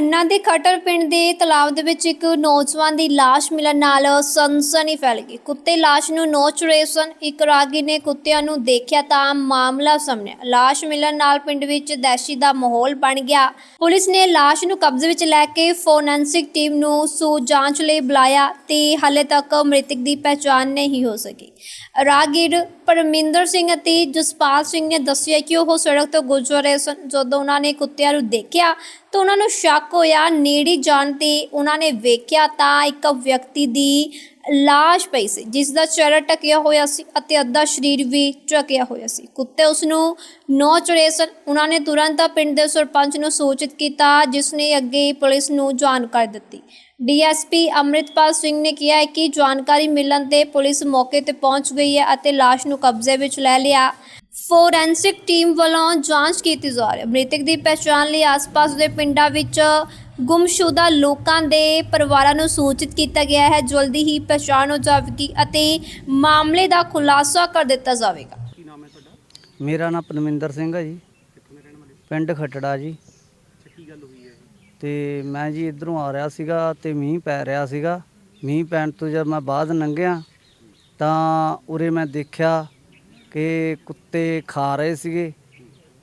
ਖੰਨਾ ਦੇ ਖਟਰ ਪਿੰਡ ਦੇ ਤਲਾਬ ਦੇ ਵਿੱਚ ਇੱਕ ਨੌਜਵਾਨ ਦੀ ਲਾਸ਼ ਮਿਲਣ ਨਾਲ ਸਨਸਨੀ ਫੈਲ ਗਈ। ਕੁੱਤੇ ਲਾਸ਼ ਨੂੰ ਨੋਚ ਰਹੇ ਸਨ। ਇੱਕ ਰਾਗੀ ਨੇ ਕੁੱਤਿਆਂ ਨੂੰ ਦੇਖਿਆ ਤਾਂ ਮਾਮਲਾ ਸਾਹਮਣੇ ਆਇਆ। ਮਿਲਣ ਨਾਲ ਪਿੰਡ ਵਿੱਚ ਦਹਿਸ਼ਤ ਦਾ ਮਾਹੌਲ ਬਣ ਗਿਆ। ਪੁਲਿਸ ਨੇ ਲਾਸ਼ ਨੂੰ ਕਬਜ਼ੇ ਵਿੱਚ ਲੈ ਕੇ ਫੋਰੈਂਸਿਕ ਟੀਮ ਨੂੰ ਸੂ ਜਾਂਚ ਲਈ ਬੁਲਾਇਆ ਤੇ ਹਾਲੇ ਤੱਕ ਮ੍ਰਿਤਕ ਦੀ ਪਛਾਣ ਨਹੀਂ ਹੋ ਸਕੀ। ਰਾਗੀਰ ਪਰਮਿੰਦਰ ਸਿੰਘ ਅਤੇ ਜਸਪਾਲ ਸਿੰਘ ਨੇ ਦੱਸਿਆ ਕਿ ਉਹ ਸੜਕ ਤੋਂ ਗੁਜ਼ਰ ਰਹੇ ਸਨ। ਜਦੋਂ ਉਹਨਾਂ ਨੇ ਕੁੱਤਿਆਂ ਨੂੰ ਦੇਖਿਆ ਤਾਂ ਉਹਨਾਂ ਨੂੰ ਸ਼ੱਕ ਹੋਇਆ, ਨੇੜੇ ਜਾਣ ਤੇ ਉਹਨਾਂ ਨੇ ਵੇਖਿਆ ਤਾਂ ਇੱਕ ਵਿਅਕਤੀ ਦੀ ਲਾਸ਼ ਪਈ ਸੀ, ਜਿਸ ਦਾ ਚਿਹਰਾ ਟਕਿਆ ਹੋਇਆ ਸੀ ਅਤੇ ਅੱਧਾ ਸਰੀਰ ਵੀ ਢਕਿਆ ਹੋਇਆ ਸੀ। ਕੁੱਤੇ ਉਸ ਨੂੰ ਨੋਚ ਰਹੇ ਸਨ। ਉਹਨਾਂ ਨੇ ਤੁਰੰਤ ਪਿੰਡ ਦੇ ਸਰਪੰਚ ਨੂੰ ਸੂਚਿਤ ਕੀਤਾ, ਜਿਸ ਨੇ ਅੱਗੇ ਪੁਲਿਸ ਨੂੰ ਜਾਣਕਾਰੀ ਦਿੱਤੀ। ਡੀਐਸਪੀ ਅੰਮ੍ਰਿਤਪਾਲ ਸਿੰਘ ਨੇ ਕਿਹਾ ਕਿ ਜਾਣਕਾਰੀ ਮਿਲਣ ਤੇ ਪੁਲਿਸ ਮੌਕੇ ਤੇ ਪਹੁੰਚ ਗਈ ਹੈ ਅਤੇ ਲਾਸ਼ ਨੂੰ ਕਬਜ਼ੇ ਵਿੱਚ ਲੈ ਲਿਆ ਫੋਰੈਂਸਿਕ ਟੀਮ ਵੱਲੋਂ ਜਾਂਚ ਕੀਤੀ ਜਾ ਰਹੀ ਹੈ। ਮ੍ਰਿਤਕ ਦੀ ਪਛਾਣ ਲਈ ਆਸ-ਪਾਸ ਦੇ ਪਿੰਡਾਂ ਵਿੱਚ ਗੁੰਮਸ਼ੁਦਾ ਲੋਕਾਂ ਦੇ ਪਰਿਵਾਰਾਂ ਨੂੰ ਸੂਚਿਤ ਕੀਤਾ ਗਿਆ ਹੈ। ਜਲਦੀ ਹੀ ਪਛਾਣ ਹੋ ਜਾਵੇਗੀ ਅਤੇ ਮਾਮਲੇ ਦਾ ਖੁਲਾਸਾ ਕਰ ਦਿੱਤਾ ਜਾਵੇਗਾ। ਕੀ ਨਾਮ ਹੈ ਤੁਹਾਡਾ? ਮੇਰਾ ਨਾਮ ਪਰਮਿੰਦਰ ਸਿੰਘ ਹੈ ਜੀ। ਕਿੱਥੋਂ ਦੇ ਰਹਿਣ ਵਾਲੇ ਪਿੰਡ ਖੱਟੜਾ ਜੀ। ਅੱਛਾ ਕੀ ਗੱਲ ਹੋਈ ਹੈ ਇਹ? ਤੇ ਮੈਂ ਜੀ ਇਧਰੋਂ ਆ ਰਿਹਾ ਸੀਗਾ ਤੇ ਮੀਂਹ ਪੈ ਰਿਹਾ ਸੀਗਾ। ਮੀਂਹ ਪੈਣ ਤੋਂ ਜਦ ਮੈਂ ਬਾਅਦ ਲੰਘਿਆ ਤਾਂ ਉਰੇ ਮੈਂ ਦੇਖਿਆ ਕਿ ਕੁੱਤੇ ਖਾ ਰਹੇ ਸੀਗੇ।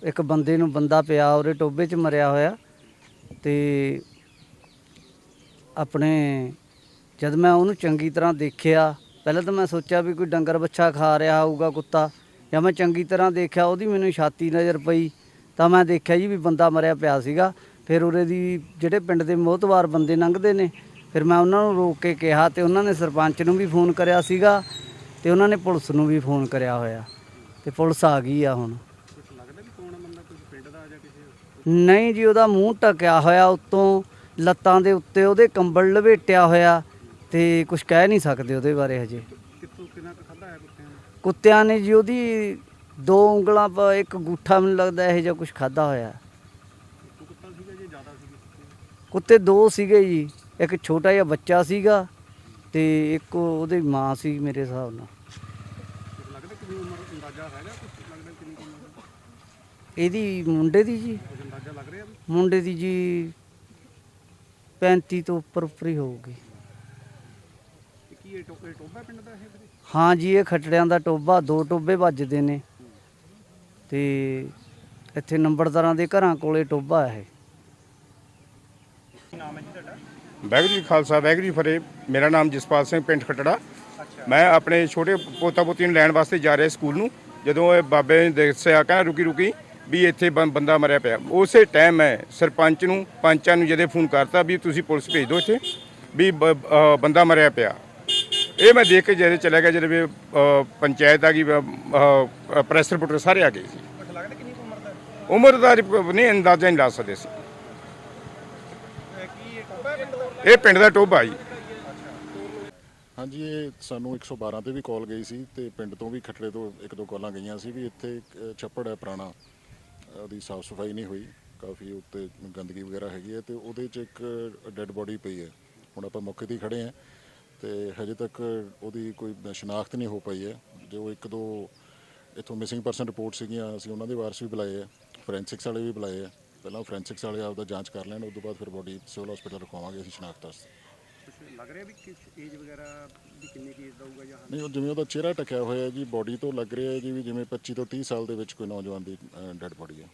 ਇੱਕ ਬੰਦੇ ਨੂੰ ਬੰਦਾ ਪਿਆ ਉਹਦੇ ਟੋਬੇ 'ਚ ਮਰਿਆ ਹੋਇਆ ਤੇ ਆਪਣੇ ਜਦ ਮੈਂ ਉਹਨੂੰ ਚੰਗੀ ਤਰ੍ਹਾਂ ਦੇਖਿਆ, ਪਹਿਲਾਂ ਤਾਂ ਮੈਂ ਸੋਚਿਆ ਵੀ ਕੋਈ ਡੰਗਰ ਬੱਛਾ ਖਾ ਰਿਹਾ ਹੋਊਗਾ ਕੁੱਤਾ, ਜਾਂ ਮੈਂ ਚੰਗੀ ਤਰ੍ਹਾਂ ਦੇਖਿਆ ਉਹਦੀ ਮੈਨੂੰ ਛਾਤੀ ਨਜ਼ਰ ਪਈ, ਤਾਂ ਮੈਂ ਦੇਖਿਆ ਜੀ ਵੀ ਬੰਦਾ ਮਰਿਆ ਪਿਆ ਸੀਗਾ। ਫਿਰ ਉਰੇ ਦੀ ਜਿਹੜੇ ਪਿੰਡ ਦੇ ਮੋਹਤਵਾਰ ਬੰਦੇ ਲੰਘਦੇ ਨੇ, ਫਿਰ ਮੈਂ ਉਹਨਾਂ ਨੂੰ ਰੋਕ ਕੇ ਕਿਹਾ ਤੇ ਉਹਨਾਂ ਨੇ ਸਰਪੰਚ ਨੂੰ ਵੀ ਫੋਨ ਕਰਿਆ ਸੀਗਾ ਤੇ ਉਹਨਾਂ ਨੇ ਪੁਲਿਸ ਨੂੰ ਵੀ ਫੋਨ ਕਰਿਆ ਹੋਇਆ। ਤੇ ਪੁਲਿਸ ਆ ਗਈ ਆ ਹੁਣ। ਨਹੀਂ ਜੀ ਉਹਦਾ ਮੂੰਹ ਟਕਿਆ ਹੋਇਆ ਉੱਤੋਂ ਲੱਤਾਂ ਦੇ ਉੱਤੇ ਉਹਦੇ ਕੰਬਲ ਲਵੇਟਿਆ ਹੋਇਆ ਤੇ ਕੁਝ ਕਹਿ ਨਹੀਂ ਸਕਦੇ ਉਹਦੇ ਬਾਰੇ ਹਜੇ। ਕੁੱਤਿਆਂ ਨੇ? ਜੀ ਉਹਦੀ ਦੋ ਉਂਗਲਾਂ ਪਰ ਇੱਕ ਗੁੱਠਾ ਮੈਨੂੰ ਲੱਗਦਾ ਇਹ ਜਿਹਾ ਕੁਝ ਖਾਦਾ ਹੋਇਆ? ਕੁੱਤੇ ਦੋ ਸੀਗੇ ਜੀ ਇੱਕ ਛੋਟਾ ਜਿਹਾ ਬੱਚਾ ਸੀਗਾ ਤੇ ਇੱਕ ਉਹਦੀ ਮਾਂ ਸੀ ਮੇਰੇ ਹਿਸਾਬ ਨਾਲ। ਕੁਝ ਲੱਗਦਾ ਕਿੰਨੀ ਉਮਰ ਅੰਦਾਜ਼ਾ ਹੈਗਾ ਕੁਝ ਲੱਗਦਾ ਕਿੰਨੀ ਕੁ ਉਮਰ ਹੈ? ਇਹਦੀ ਮੁੰਡੇ ਦੀ ਜੀ। ਕੁਝ ਅੰਦਾਜ਼ਾ ਲੱਗ ਰਿਹਾ ਵੀ? ਮੁੰਡੇ ਦੀ ਜੀ 35 ਤੋਂ ਉੱਪਰ ਉੱਪਰ ਹੀ ਹੋਊਗੀ। ਇਹ ਕੀ ਇਹ ਟੋਪੇ ਟੋਬਾ ਪਿੰਡ ਦਾ ਇਹ ਵੀਰੇ? ਹਾਂ ਜੀ ਇਹ ਖੱਟੜਿਆਂ ਦਾ ਟੋਬਾ ਦੋ ਟੋਬੇ ਵੱਜਦੇ ਨੇ। ਤੇ ਇੱਥੇ ਨੰਬਰਦਾਰਾਂ ਦੇ ਘਰਾਂ ਕੋਲੇ ਟੋਬਾ ਹੈ ਕੀ ਨਾਮ ਹੈ ਜੀ ਤੁਹਾਡਾ? ਵਾਹਿਗੁਰੂ ਜੀ ਕਾ ਖਾਲਸਾ ਵਾਹਿਗੁਰੂ ਜੀ ਕੀ ਫਤਿਹ। ਮੇਰਾ ਨਾਮ ਜਸਪਾਲ ਸਿੰਘ ਪਿੰਡ ਖਟੜਾ। ਮੈਂ ਆਪਣੇ ਛੋਟੇ ਪੋਤਾ ਪੋਤੀ ਨੂੰ ਲੈਣ ਵਾਸਤੇ ਜਾ ਰਿਹਾ ਸਕੂਲ ਨੂੰ ਜਦੋਂ ਇਹ ਬਾਬੇ ਨੇ ਦੱਸਿਆ ਕਹਿੰਦਾ ਰੁਕੀ ਰੁਕੀ ਵੀ ਇੱਥੇ ਬੰਦਾ ਮਰਿਆ ਪਿਆ। ਉਸੇ ਟਾਈਮ ਮੈਂ ਸਰਪੰਚ ਨੂੰ ਪੰਚਾਂ ਨੂੰ ਜਦੇ ਫੋਨ ਕਰਤਾ ਵੀ ਤੁਸੀਂ ਪੁਲਿਸ ਭੇਜ ਦਿਓ ਇੱਥੇ ਵੀ ਬੰਦਾ ਮਰਿਆ ਪਿਆ। ਇਹ ਮੈਂ ਦੇਖ ਕੇ ਜਦੇ ਚਲਾ ਗਿਆ ਜਦ ਵੀ ਪੰਚਾਇਤ ਆ ਗਈ ਪ੍ਰੈਸ ਰਿਪੋਰਟਰ ਸਾਰੇ ਆ ਗਏ ਸੀ। ਉਮਰ ਦਾ? ਨਹੀਂ ਅੰਦਾਜ਼ਾ ਨਹੀਂ ਲਾ ਸਕਦੇ ਸੀ ਇਹ ਪਿੰਡ ਦਾ ਟੋਭਾ ਜੀ। ਹਾਂਜੀ ਇਹ ਸਾਨੂੰ 112 ਤੇ ਵੀ ਕਾਲ ਗਈ ਸੀ ਤੇ ਪਿੰਡ ਤੋਂ ਵੀ ਖੱਟੜੇ ਤੋਂ ਇੱਕ ਦੋ ਕਾਲਾਂ ਗਈਆਂ ਸੀ ਵੀ ਇੱਥੇ ਇੱਕ, ਛੱਪੜ ਹੈ ਪੁਰਾਣਾ। ਉਹਦੀ ਸਾਫ਼ ਸਫ਼ਾਈ ਨਹੀਂ ਹੋਈ ਕਾਫੀ ਉੱਤੇ ਗੰਦਗੀ ਵਗੈਰਾ ਹੈਗੀ ਹੈ ਤੇ ਉਹਦੇ 'ਚ ਇੱਕ ਡੈੱਡ ਬੋਡੀ ਪਈ ਹੈ। ਹੁਣ ਆਪਾਂ ਮੌਕੇ ਤੇ ਹੀ ਖੜੇ ਹਾਂ ਤੇ ਹਜੇ ਤੱਕ ਉਹਦੀ ਕੋਈ ਸ਼ਨਾਖਤ ਨਹੀਂ ਹੋ ਪਈ ਹੈ। ਜੋ ਇੱਕ ਦੋ ਇਥੋਂ ਮਿਸਿੰਗ ਪਰਸਨ ਰਿਪੋਰਟ ਸੀਗੀਆਂ ਅਸੀਂ ਉਹਨਾਂ ਦੇ ਵਾਰਸ ਵੀ ਬੁਲਾਏ ਆ ਫੋਰੈਂਸਿਕਸ ਵਾਲੇ ਵੀ ਬੁਲਾਏ ਆ ਪਹਿਲਾਂ ਫੋਰੈਂਸਿਕਸ ਵਾਲੇ ਆਪਦਾ ਜਾਂਚ ਕਰ ਲੈਣ ਉਸ ਤੋਂ ਬਾਅਦ ਫਿਰ ਬੋਡੀ ਸਿਵਲ ਹਸਪੀਟਲ ਰਖਵਾਵਾਂਗੇ ਅਸੀਂ ਸ਼ਨਾਖਤ ਵਾਸਤੇ। ਲੱਗ ਰਿਹਾ ਵੀ ਕਿਸ ਏਜ ਵਗੈਰਾ ਵੀ ਕਿੰਨੀ ਕੀ ਏਜ ਦਾ ਹੋਊਗਾ ਜਾਂ ਨਹੀਂ, ਉਹ ਜਿਵੇਂ ਉਹਦਾ ਚਿਹਰਾ ਟਕਿਆ ਹੋਇਆ ਹੈ ਜੀ ਬਾਡੀ ਤੋਂ ਲੱਗ ਰਿਹਾ ਹੈ ਜੀ ਵੀ ਜਿਵੇਂ 25 ਤੋਂ 30 ਸਾਲ ਦੇ ਵਿੱਚ ਕੋਈ ਨੌਜਵਾਨ ਦੀ ਡੈਡ ਬੋਡੀ ਹੈ।